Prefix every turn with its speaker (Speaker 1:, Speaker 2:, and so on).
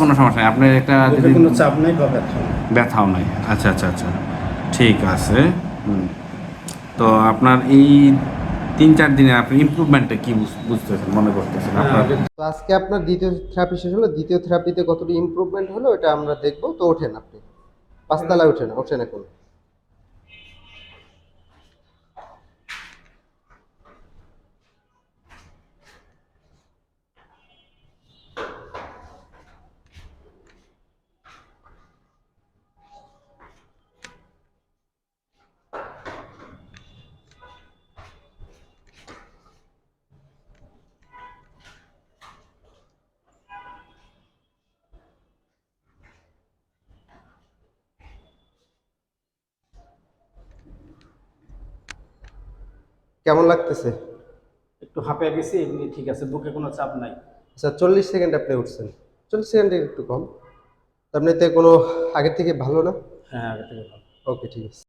Speaker 1: কোনো সমস্যা নেই। আপনার একটা যদি
Speaker 2: কোনো চাপ নাই বা ব্যথা
Speaker 1: ব্যথাও নাই। আচ্ছা আচ্ছা আচ্ছা। ঠিক আছে। হুম। তো আপনার এই তিন চার দিনে আপনি ইমপ্রুভমেন্টটা কি বুঝতেছেন মনে করতেছেন?
Speaker 2: হ্যাঁ,
Speaker 1: আপনার
Speaker 3: তো আজকে আপনার দ্বিতীয় থেরাপি শেষ হলো। দ্বিতীয় থেরাপিতে কতটা ইমপ্রুভমেন্ট হলো এটা আমরা দেখব। তো ওঠেন আপনি। পাঁচতলায় ওঠেন ওঠেন এখন। লাগতেছে?
Speaker 2: একটু হাঁপিয়ে গেছি এমনি ঠিক আছে বুকে কোনো চাপ নাই।
Speaker 3: আচ্ছা চল্লিশ সেকেন্ড আপনি উঠছেন। চল্লিশ সেকেন্ড একটু কম। আপনি তো এতে কোনো আগের থেকে ভালো না?
Speaker 2: হ্যাঁ আগের থেকে ভালো।
Speaker 3: ওকে ঠিক আছে।